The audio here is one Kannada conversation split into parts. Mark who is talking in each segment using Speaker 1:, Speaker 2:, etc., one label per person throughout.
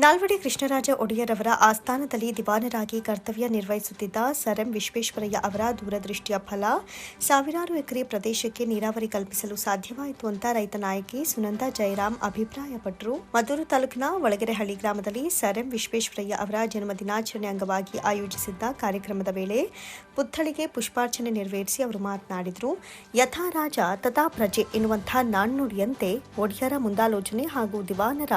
Speaker 1: ನಾಲ್ವಡಿ ಕೃಷ್ಣರಾಜ ಒಡೆಯರವರ ಆಸ್ಥಾನದಲ್ಲಿ ದಿವಾನರಾಗಿ ಕರ್ತವ್ಯ ನಿರ್ವಹಿಸುತ್ತಿದ್ದ ಸರ್ ಎಂ ವಿಶ್ವೇಶ್ವರಯ್ಯ ಅವರ ದೂರದೃಷ್ಟಿಯ ಫಲ. ಸಾವಿರಾರು ಎಕರೆ ಪ್ರದೇಶಕ್ಕೆ ನೀರಾವರಿ ಕಲ್ಪಿಸಲು ಸಾಧ್ಯವಾಯಿತು ಅಂತ ರೈತ ನಾಯಕಿ ಸುನಂದಾ ಜಯರಾಮ್ ಅಭಿಪ್ರಾಯಪಟ್ಟರು ಮದ್ದೂರು ತಾಲೂಕಿನ ಒಳಗೆರೆಹಳ್ಳಿ ಗ್ರಾಮದಲ್ಲಿ ಸರ್ ಎಂ ವಿಶ್ವೇಶ್ವರಯ್ಯ ಅವರ ಜನ್ಮ ದಿನಾಚರಣೆ ಅಂಗವಾಗಿ ಆಯೋಜಿಸಿದ್ದ ಕಾರ್ಯಕ್ರಮದ ವೇಳೆ ಪುತ್ಥಳಿಗೆ ಪುಷ್ಪಾರ್ಚನೆ ನೆರವೇರಿಸಿ ಅವರು ಮಾತನಾಡಿದರು. ಯಥಾ ರಾಜ, ತಥಾ ಪ್ರಜೆ ಎನ್ನುವಂತಹ ನಾಣ್ಣುಡಿಯಂತೆ ಒಡೆಯರ ಮುಂದಾಲೋಚನೆ ಹಾಗೂ ದಿವಾನರ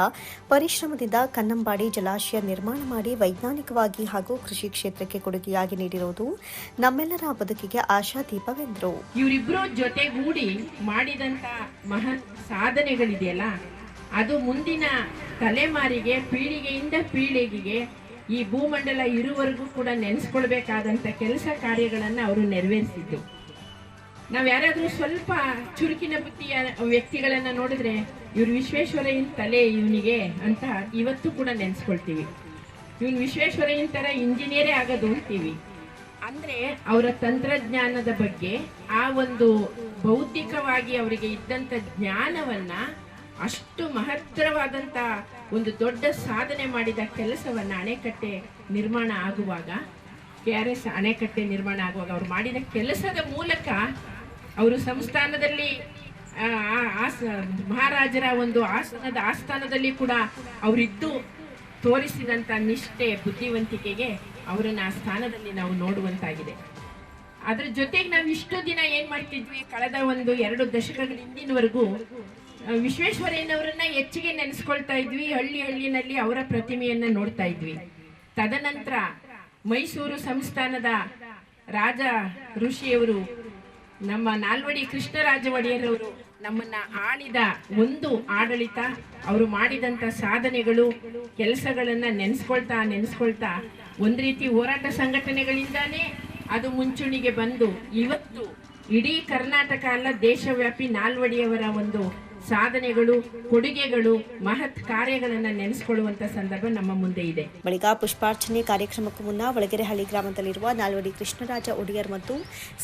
Speaker 1: ಪರಿಶ್ರಮದಿಂದ ಕನ್ನಂಬಾಡಿ ಜಲಾಶಯ ನಿರ್ಮಾಣ ಮಾಡಿ ವೈಜ್ಞಾನಿಕವಾಗಿ ಹಾಗೂ ಕೃಷಿ ಕ್ಷೇತ್ರಕ್ಕೆ ಕೊಡುಗೆಯಾಗಿ ನೀಡಿರುವುದು ನಮ್ಮೆಲ್ಲರ ಬದುಕಿಗೆ ಆಶಾದೀಪವೆಂದರು.
Speaker 2: ಇವರಿಬ್ಬರ ಜೊತೆಗೂಡಿ ಮಾಡಿದಂತ ಮಹತ್ ಸಾಧನೆಗಳಿದೆಯಲ್ಲ, ಅದು ಮುಂದಿನ ತಲೆಮಾರಿಗೆ, ಪೀಳಿಗೆಯಿಂದ ಪೀಳಿಗೆಗೆ ಈ ಭೂಮಂಡಲ ಇರುವರೆಗೂ ಕೂಡ ನೆನೆಸ್ಕೊಳ್ಬೇಕಾದಂಥ ಕೆಲಸ ಕಾರ್ಯಗಳನ್ನು ಅವರು ನೆರವೇರಿಸಿದ್ದು. ನಾವು ಯಾರಾದರೂ ಸ್ವಲ್ಪ ಚುರುಕಿನ ಬುದ್ಧಿಯ ವ್ಯಕ್ತಿಗಳನ್ನು ನೋಡಿದ್ರೆ ಇವ್ರು ವಿಶ್ವೇಶ್ವರಯ್ಯನ ತಲೆ ಇವನಿಗೆ ಅಂತ ಇವತ್ತು ಕೂಡ ನೆನೆಸ್ಕೊಳ್ತೀವಿ. ಇವನು ವಿಶ್ವೇಶ್ವರಯ್ಯನ ತರ ಇಂಜಿನಿಯರೇ ಆಗೋದು ಅಂತೀವಿ. ಅಂದ್ರೆ ಅವರ ತಂತ್ರಜ್ಞಾನದ ಬಗ್ಗೆ ಆ ಒಂದು ಬೌದ್ಧಿಕವಾಗಿ ಅವರಿಗೆ ಇದ್ದಂತ ಜ್ಞಾನವನ್ನ ಅಷ್ಟು ಮಹತ್ತರವಾದಂತ ಒಂದು ದೊಡ್ಡ ಸಾಧನೆ ಮಾಡಿದ ಕೆಲಸವನ್ನ ಅಣೆಕಟ್ಟೆ ನಿರ್ಮಾಣ ಆಗುವಾಗ ಕೆ ಆರ್ ಎಸ್ ಅಣೆಕಟ್ಟೆ ನಿರ್ಮಾಣ ಆಗುವಾಗ ಅವ್ರು ಮಾಡಿದ ಕೆಲಸದ ಮೂಲಕ ಅವರು ಸಂಸ್ಥಾನದಲ್ಲಿ ಆಸ, ಮಹಾರಾಜರ ಒಂದು ಆಸನದ ಆಸ್ಥಾನದಲ್ಲಿ ಕೂಡ ಅವರಿದ್ದು ತೋರಿಸಿದಂಥ ನಿಷ್ಠೆ, ಬುದ್ಧಿವಂತಿಕೆಗೆ ಅವರನ್ನ ಆ ಸ್ಥಾನದಲ್ಲಿ ನಾವು ನೋಡುವಂತಾಗಿದೆ. ಅದ್ರ ಜೊತೆಗೆ ನಾವು ಇಷ್ಟು ದಿನ ಏನ್ ಮಾಡ್ತಿದ್ವಿ, ಕಳೆದ ಒಂದು ಎರಡು ದಶಕಗಳ ಹಿಂದಿನವರೆಗೂ ವಿಶ್ವೇಶ್ವರಯ್ಯನವರನ್ನ ಹೆಚ್ಚಿಗೆ ನೆನೆಸ್ಕೊಳ್ತಾ ಇದ್ವಿ, ಹಳ್ಳಿ ಹಳ್ಳಿನಲ್ಲಿ ಅವರ ಪ್ರತಿಮೆಯನ್ನ ನೋಡ್ತಾ ಇದ್ವಿ. ತದನಂತರ ಮೈಸೂರು ಸಂಸ್ಥಾನದ ರಾಜ ಋಷಿಯವರು ನಮ್ಮ ನಾಲ್ವಡಿ ಕೃಷ್ಣರಾಜ ಒಡೆಯರವರು ನಮ್ಮನ್ನ ಆಳಿದ ಒಂದು ಆಡಳಿತ. ಅವರು ಮಾಡಿದಂತ ಸಾಧನೆಗಳು, ಕೆಲಸಗಳನ್ನ ನೆನೆಸ್ಕೊಳ್ತಾ ನೆನೆಸ್ಕೊಳ್ತಾ ಒಂದು ರೀತಿ ಹೋರಾಟ ಸಂಘಟನೆಗಳಿಂದಾನೇ ಅದು ಮುಂಚೂಣಿಗೆ ಬಂದು. ಇವತ್ತು ಇಡೀ ಕರ್ನಾಟಕ ಅಲ್ಲ, ದೇಶವ್ಯಾಪಿ ನಾಲ್ವಡಿಯವರ ಒಂದು ಸಾಧನೆಗಳು, ಕೊಡುಗೆಗಳು, ಮಹತ್ ಕಾರ್ಯಗಳನ್ನ ನೆನೆಸಿಕೊಳ್ಳುವಂತ ಸಂದರ್ಭ ನಮ್ಮ ಮುಂದೆ ಇದೆ.
Speaker 1: ಬಳಿಕ ಪುಷ್ಪಾರ್ಚನೆ ಕಾರ್ಯಕ್ರಮಕ್ಕೂ ಮುನ್ನ ಒಳಗೆರೆಹಳ್ಳಿ ಗ್ರಾಮದಲ್ಲಿರುವ ನಾಲ್ವಡಿ ಕೃಷ್ಣರಾಜ ಒಡೆಯರ್ ಮತ್ತು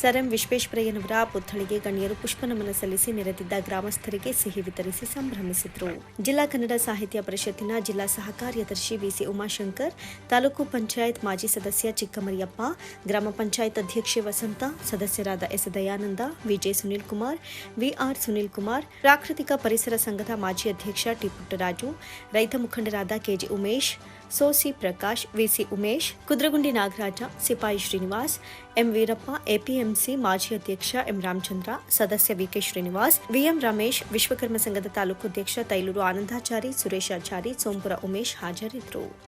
Speaker 1: ಸರ್ ಎಂ ವಿಶ್ವೇಶ್ವರಯ್ಯನವರ ಪುತ್ಥಳಿಗೆ ಗಣ್ಯರು ಪುಷ್ಪ ನಮನ ಸಲ್ಲಿಸಿ ನೆರೆದಿದ್ದ ಗ್ರಾಮಸ್ಥರಿಗೆ ಸಿಹಿ ವಿತರಿಸಿ ಸಂಭ್ರಮಿಸಿದರು. ಜಿಲ್ಲಾ ಕನ್ನಡ ಸಾಹಿತ್ಯ ಪರಿಷತ್ತಿನ ಜಿಲ್ಲಾ ಸಹ ಕಾರ್ಯದರ್ಶಿ ವಿಸಿ ಉಮಾಶಂಕರ್, ತಾಲೂಕು ಪಂಚಾಯತ್ ಮಾಜಿ ಸದಸ್ಯ ಚಿಕ್ಕಮರಿಯಪ್ಪ, ಗ್ರಾಮ ಪಂಚಾಯತ್ ಅಧ್ಯಕ್ಷೆ ವಸಂತ, ಸದಸ್ಯರಾದ S. Dayananda VJ Sunil Kumar VR Sunil Kumar ಪ್ರಾಕೃತಿಕ ಪರಿಸರ ಸಂಘದ ಮಾಜಿ ಅಧ್ಯಕ್ಷ ಟಿ ಪುಟ್ಟರಾಜು, ರೈತ ಮುಖಂಡರಾದ ಕೆಜಿ ಉಮೇಶ್, ಸೋಸಿ ಪ್ರಕಾಶ್, ವಿಸಿ ಉಮೇಶ್, ಕುದ್ರಗುಂಡಿ ನಾಗರಾಜ, ಸಿಪಾಯಿ ಶ್ರೀನಿವಾಸ್, ಎಂ ವೀರಪ್ಪ, ಎಪಿಎಂಸಿ ಮಾಜಿ ಅಧ್ಯಕ್ಷ ಎಂ ರಾಮಚಂದ್ರ, ಸದಸ್ಯ ವಿಕೆ ಶ್ರೀನಿವಾಸ್, ವಿಎಂ ರಮೇಶ್, ವಿಶ್ವಕರ್ಮ ಸಂಘದ ತಾಲೂಕು ಅಧ್ಯಕ್ಷ ತೈಲೂರು ಆನಂದಾಚಾರಿ ಸುರೇಶಾಚಾರಿ ಸೋಂಪುರ ಉಮೇಶ್ ಹಾಜರಿದ್ದರು.